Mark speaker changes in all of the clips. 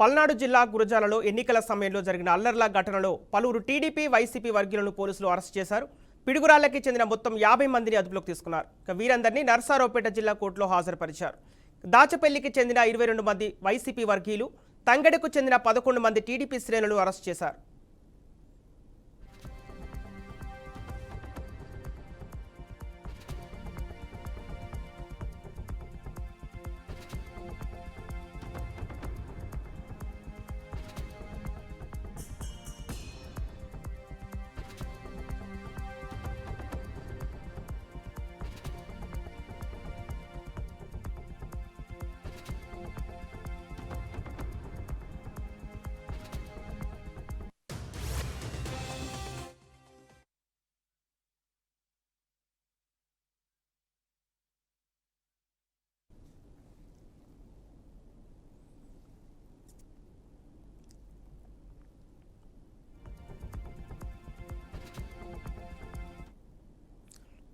Speaker 1: పల్నాడు జిల్లా గురజాలలో ఎన్నికల సమయంలో జరిగిన అల్లర్ల ఘటనలో పలువురు టీడీపీ వైసీపీ వర్గీయులను పోలీసులు అరెస్ట్ చేశారు. పిడుగురాళ్ళకి చెందిన మొత్తం యాభై మందిని అదుపులోకి తీసుకున్నారు. వీరందరినీ నర్సారావుపేట జిల్లా కోర్టులో హాజరుపరిచారు. దాచపల్లికి చెందిన ఇరవై రెండు మంది వైసీపీ వర్గీయులు తంగెడకు చెందిన పదకొండు మంది టీడీపీ శ్రేణులు అరెస్ట్ చేశారు.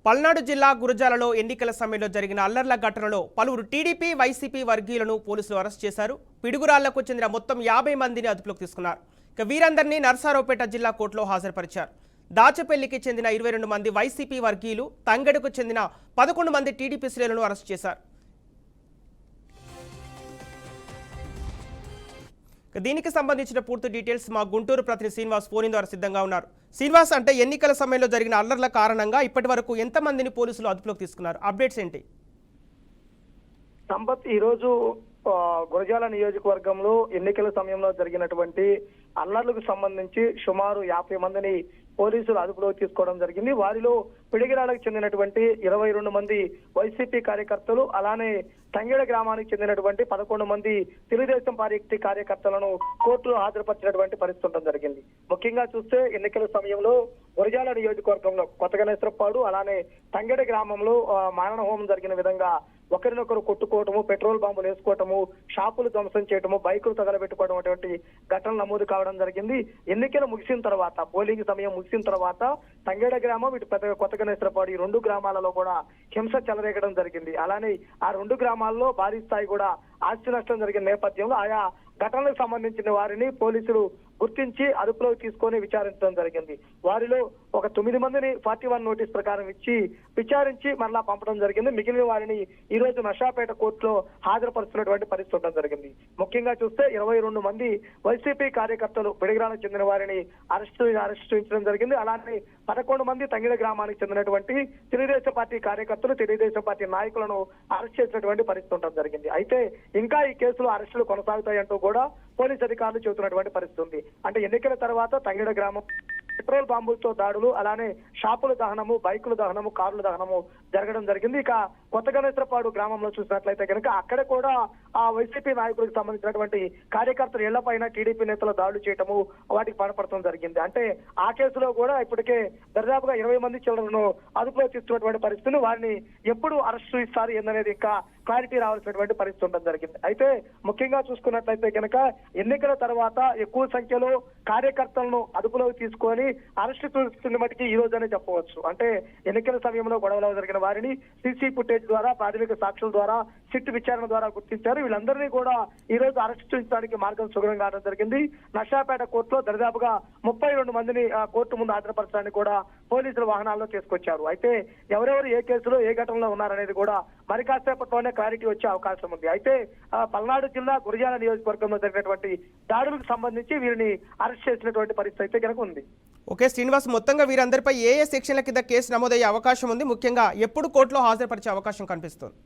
Speaker 1: పల్నాడు జిల్లా గురజాలలో ఎన్నికల సమయంలో జరిగిన అల్లర్ల ఘటనలో పలువురు టీడీపీ వైసీపీ వర్గీయులను పోలీసులు అరెస్ట్ చేశారు. పిడుగురాళ్ళకు చెందిన మొత్తం యాభై మందిని అదుపులోకి తీసుకున్నారు. ఇక వీరందరినీ నర్సారావుపేట జిల్లా కోర్టులో హాజరుపరిచారు. దాచపల్లికి చెందిన ఇరవై రెండు మంది వైసీపీ వర్గీయులు తంగెడకు చెందిన పదకొండు మంది టీడీపీ శ్రేణులను అరెస్ట్ చేశారు. దీనికి సంబంధించిన పూర్తి డీటెయిల్స్ మా గుంటూరు ప్రతినిధి శ్రీనివాస్ ఫోన్ ద్వారా సిద్ధంగా ఉన్నారు. శ్రీనివాస్ అంటే ఎన్నికల సమయంలో జరిగిన అల్లర్ల కారణంగా ఇప్పటి వరకు ఎంతమందిని పోలీసులు అదుపులోకి తీసుకున్నారు? అప్డేట్స్ ఏంటి?
Speaker 2: సంపత్ ఈరోజు గురజాల నియోజకవర్గంలో ఎన్నికల సమయంలో జరిగినటువంటి అల్లర్లకు సంబంధించి సుమారు యాభై మందిని పోలీసులు అదుపులోకి తీసుకోవడం జరిగింది. వారిలో పిడిగిరాడకు చెందినటువంటి ఇరవై రెండు మంది వైసీపీ కార్యకర్తలు అలానే తంగేడ గ్రామానికి చెందినటువంటి పదకొండు మంది తెలుగుదేశం పార్టీ కార్యకర్తలను కోర్టులో హాజరుపరిచినటువంటి పరిస్థితి ఉండడం జరిగింది. ముఖ్యంగా చూస్తే ఎన్నికల సమయంలో గురజాల నియోజకవర్గంలో కొత్తగనేశ్వరపాడు అలానే తంగెడ గ్రామంలో మారణ హోమం జరిగిన విధంగా ఒకరినొకరు కొట్టుకోవటము పెట్రోల్ బాంబులు వేసుకోవటము షాపులు ధ్వంసం చేయటము బైకులు తగలబెట్టుకోవడం అటువంటి ఘటనలు నమోదు కావడం జరిగింది. ఎన్నికలు ముగిసిన తర్వాత పోలింగ్ సమయం ముగిసిన తర్వాత తంగేడ గ్రామం ఇటు పెద్ద కొత్తగనేశ్వరపాడు ఈ రెండు గ్రామాలలో కూడా హింస చెలరేగడం జరిగింది. అలానే ఆ రెండు గ్రామాల్లో భారీ స్థాయి కూడా ఆస్తి నష్టం జరిగిన నేపథ్యంలో ఆయా ఘటనలకు సంబంధించిన వారిని పోలీసులు గుర్తించి అదుపులోకి తీసుకొని విచారించడం జరిగింది. వారిలో ఒక తొమ్మిది మందిని ఫార్టీ వన్ నోటీస్ ప్రకారం ఇచ్చి విచారించి మరలా పంపడం జరిగింది. మిగిలిన వారిని ఈ రోజు నషాపేట కోర్టులో హాజరుపరుస్తున్నటువంటి పరిస్థితి ఉండడం జరిగింది. ముఖ్యంగా చూస్తే ఇరవై రెండు మంది వైసీపీ కార్యకర్తలు పిడిగ్రాలకు చెందిన వారిని అరెస్టు అరెస్టు చేయించడం జరిగింది. అలానే పదకొండు మంది తంగిడ గ్రామానికి చెందినటువంటి తెలుగుదేశం పార్టీ కార్యకర్తలు తెలుగుదేశం పార్టీ నాయకులను అరెస్ట్ చేసినటువంటి పరిస్థితి ఉండడం జరిగింది. అయితే ఇంకా ఈ కేసులో అరెస్టులు కొనసాగుతాయంటూ కూడా పోలీస్ అధికారులు చెబుతున్నటువంటి పరిస్థితి ఉంది. అంటే ఎన్నికల తర్వాత తంగిడ గ్రామం పెట్రోల్ బాంబులతో దాడులు అలానే షాపుల దహనము బైకుల దహనము కార్ల దహనము జరగడం జరిగింది. ఇక కొత్త గణేశ్వరపాడు గ్రామంలో చూసినట్లయితే కనుక అక్కడ కూడా ఆ వైసీపీ నాయకులకు సంబంధించినటువంటి కార్యకర్తలు ఇళ్ళపైన టీడీపీ నేతలు దాడులు చేయటము వాటికి పాల్పడటం జరిగింది. అంటే ఆ కేసులో కూడా ఇప్పటికే దర్దాపుగా ఇరవై మంది చిల్లరను అదుపులో తీసుకున్నటువంటి పరిస్థితులు వారిని ఎప్పుడు అరెస్టు ఇస్తారు ఏందనేది ఇంకా క్లారిటీ రావాల్సినటువంటి పరిస్థితి ఉండడం జరిగింది. అయితే ముఖ్యంగా చూసుకున్నట్లయితే కనుక ఎన్నికల తర్వాత ఎక్కువ సంఖ్యలో కార్యకర్తలను అదుపులోకి తీసుకొని అరెస్టు చూస్తున్న మటుకి ఈ రోజనే చెప్పవచ్చు. అంటే ఎన్నికల సమయంలో గొడవలో జరిగిన వారిని సీసీ ఫుటేజ్ ద్వారా ప్రాథమిక సాక్షుల ద్వారా సిట్ విచారణ ద్వారా గుర్తించారు. వీళ్ళందరినీ కూడా ఈ రోజు అరెస్ట్ చేయించడానికి మార్గం సుగమం కావడం జరిగింది. నషాపేట కోర్టులో దరిదాపుగా ముప్పై రెండు మందిని కోర్టు ముందు హాజరుపరచడానికి కూడా పోలీసులు వాహనాల్లో తీసుకొచ్చారు. అయితే ఎవరెవరు ఏ కేసులో ఏ ఘటనలో ఉన్నారనేది కూడా మరి కాసేపట్లోనే క్లారిటీ వచ్చే అవకాశం ఉంది. అయితే పల్నాడు జిల్లా గురిజాల నియోజకవర్గంలో జరిగినటువంటి దాడులకు సంబంధించి వీరిని అరెస్ట్ చేసినటువంటి పరిస్థితి అయితే కనుక ఉంది.
Speaker 1: ఓకే శ్రీనివాస్ మొత్తంగా వీరందరిపై ఏ ఏ సెక్షన్ల కింద కేసు నమోదయ్యే అవకాశం ఉంది? ముఖ్యంగా ఎప్పుడు కోర్టులో హాజరుపరిచే అవకాశం కనిపిస్తుంది?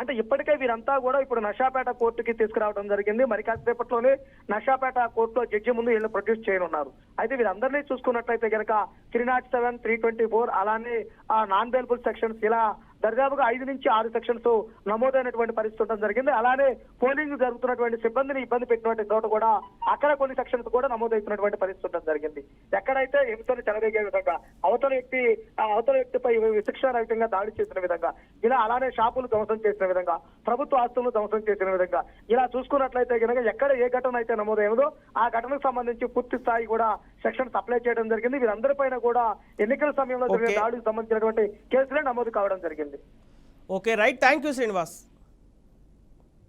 Speaker 2: అంటే ఇప్పటికే వీరంతా కూడా ఇప్పుడు నషాపేట కోర్టుకి తీసుకురావడం జరిగింది. మరి కాసేపట్లోనే నషాపేట కోర్టులో జడ్జి ముందు వీళ్ళు ప్రొడ్యూస్ చేయనున్నారు. అయితే వీరందరినీ చూసుకున్నట్లయితే కనుక three not seven three twenty four అలానే ఆ నాన్ బెయిలబుల్ సెక్షన్స్ ఇలా దర్దాపుగా ఐదు నుంచి ఆరు సెక్షన్స్ నమోదైనటువంటి పరిస్థితి ఉండడం జరిగింది. అలానే పోలింగ్ జరుగుతున్నటువంటి సిబ్బందిని ఇబ్బంది పెట్టినటువంటి చోట కూడా అక్కడ కొన్ని సెక్షన్స్ కూడా నమోదవుతున్నటువంటి పరిస్థితి ఉండడం జరిగింది. ఎక్కడైతే హింసను చెలరేగే విధంగా అవతల వ్యక్తి ఆ అవతల వ్యక్తిపై విశిక్షణ రహితంగా దాడి చేసిన విధంగా ఇలా అలానే షాపులు ధ్వంసం చేసిన విధంగా ప్రభుత్వ ఆస్తులను ధ్వంసం చేసిన విధంగా ఇలా చూసుకున్నట్లయితే కనుక ఎక్కడ ఏ ఘటన అయితే నమోదైందో ఆ ఘటనకు సంబంధించి పూర్తి స్థాయి కూడా సెక్షన్స్ అప్లై చేయడం జరిగింది. వీరందరిపైన కూడా ఎన్నికల సమయంలో జరిగిన. దాడికి సంబంధించినటువంటి కేసులే నమోదు కావడం జరిగింది.
Speaker 1: Okay right. Thank you Srinivas.